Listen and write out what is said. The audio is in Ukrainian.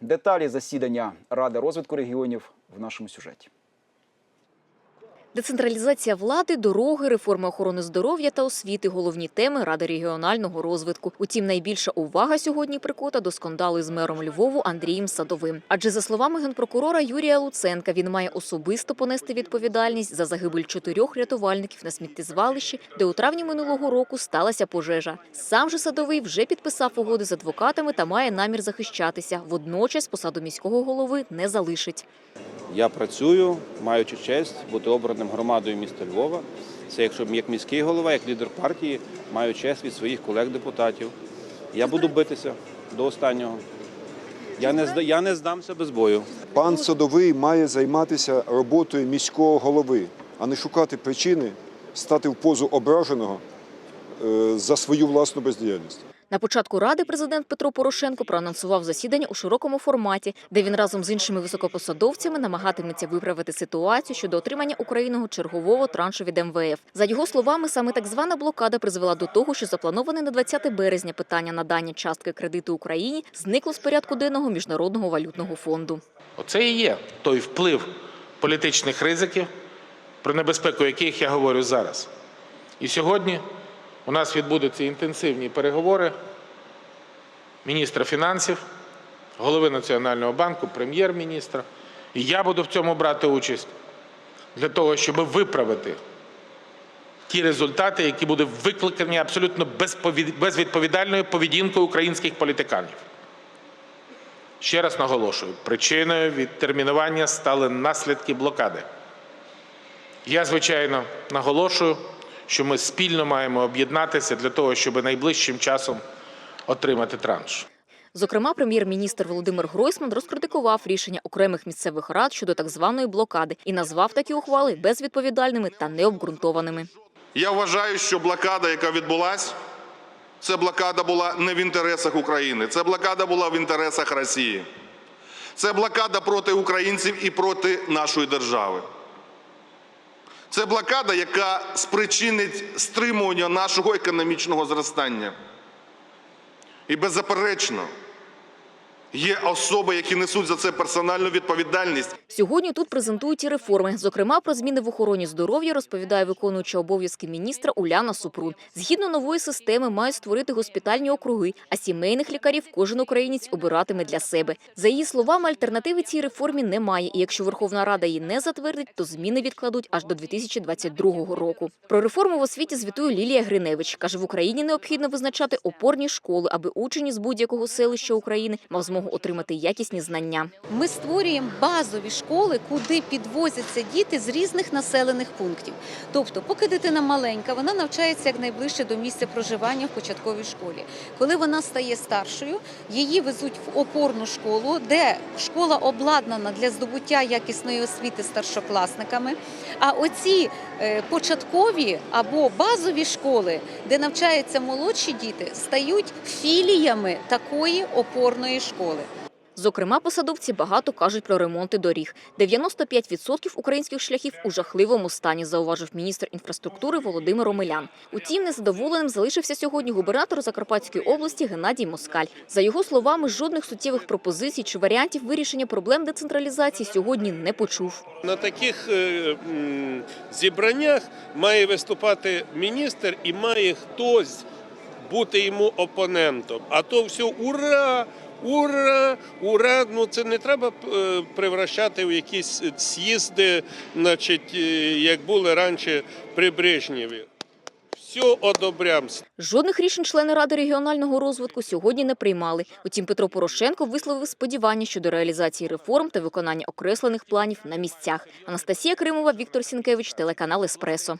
Деталі засідання Ради розвитку регіонів в нашому сюжеті. Децентралізація влади, дороги, реформи охорони здоров'я та освіти – головні теми Ради регіонального розвитку. Утім, найбільша увага сьогодні прикута до скандалу із мером Львову Андрієм Садовим. Адже за словами генпрокурора Юрія Луценка, він має особисто понести відповідальність за загибель чотирьох рятувальників на сміттєзвалищі, де у травні минулого року сталася пожежа. Сам же Садовий вже підписав угоди з адвокатами та має намір захищатися. Водночас посаду міського голови не залишить. Я працюю, маючи честь бути обраним громадою міста Львова. Це якщо як міський голова, як лідер партії, маю честь від своїх колег-депутатів. Я буду битися до останнього. Я не, я не здамся без бою. Пан Садовий має займатися роботою міського голови, а не шукати причини стати в позу ображеного е, за свою власну бездіяльність. На початку ради президент Петро Порошенко проанонсував засідання у широкому форматі, де він разом з іншими високопосадовцями намагатиметься виправити ситуацію щодо отримання Україною чергового траншу від МВФ. За його словами, саме так звана блокада призвела до того, що заплановане на 20 березня питання надання частки кредиту Україні зникло з порядку денного міжнародного валютного фонду. Оце і є той вплив політичних ризиків, про небезпеку яких я говорю зараз. І сьогодні у нас відбудуться інтенсивні переговори міністра фінансів, голови Національного банку, прем'єр-міністра. І я буду в цьому брати участь для того, щоб виправити ті результати, які будуть викликані абсолютно безвідповідальною поведінкою українських політиканів. Ще раз наголошую, причиною відтермінування стали наслідки блокади. Я, звичайно, наголошую, що ми спільно маємо об'єднатися для того, щоб найближчим часом отримати транш. Зокрема, прем'єр-міністр Володимир Гройсман розкритикував рішення окремих місцевих рад щодо так званої блокади і назвав такі ухвали безвідповідальними та необґрунтованими. Я вважаю, що блокада, яка відбулась, це блокада була не в інтересах України, це блокада була в інтересах Росії. Це блокада проти українців і проти нашої держави. Це блокада, яка спричинить стримування нашого економічного зростання. І беззаперечно, є особи, які несуть за це персональну відповідальність. Сьогодні тут презентують і реформи. Зокрема, про зміни в охороні здоров'я розповідає виконуюча обов'язки міністра Уляна Супрун. Згідно нової системи, мають створити госпітальні округи, а сімейних лікарів кожен українець обиратиме для себе. За її словами, альтернативи цій реформі немає. І якщо Верховна Рада її не затвердить, то зміни відкладуть аж до 2022 року. Про реформу в освіті звітує Лілія Гриневич. каже, в Україні необхідно визначати опорні школи, аби учень із будь-якого селища України мав змогу отримати якісні знання. Ми створюємо базові школи, куди підвозяться діти з різних населених пунктів. Тобто, поки дитина маленька, вона навчається якнайближче до місця проживання в початковій школі. Коли вона стає старшою, її везуть в опорну школу, де школа обладнана для здобуття якісної освіти старшокласниками. А оці е, початкові або базові школи, де навчаються молодші діти, стають філіями такої опорної школи. Зокрема, посадовці багато кажуть про ремонти доріг. 95% українських шляхів у жахливому стані, зауважив міністр інфраструктури Володимир Омелян. Утім, незадоволеним залишився сьогодні губернатор Закарпатської області Геннадій Москаль. За його словами, жодних суттєвих пропозицій чи варіантів вирішення проблем децентралізації сьогодні не почув. На таких е, зібраннях має виступати міністр і має хтось бути йому опонентом. А то все ура! Ура! Ура! Ну це не треба е, превращати в якісь з'їзди, значить, е, як були раніше при Брежнєві. Все одобрямся. Жодних рішень члени Ради регіонального розвитку сьогодні не приймали. Утім, Петро Порошенко висловив сподівання щодо реалізації реформ та виконання окреслених планів на місцях. Анастасія Кримова, Віктор Сінкевич, телеканал Еспресо.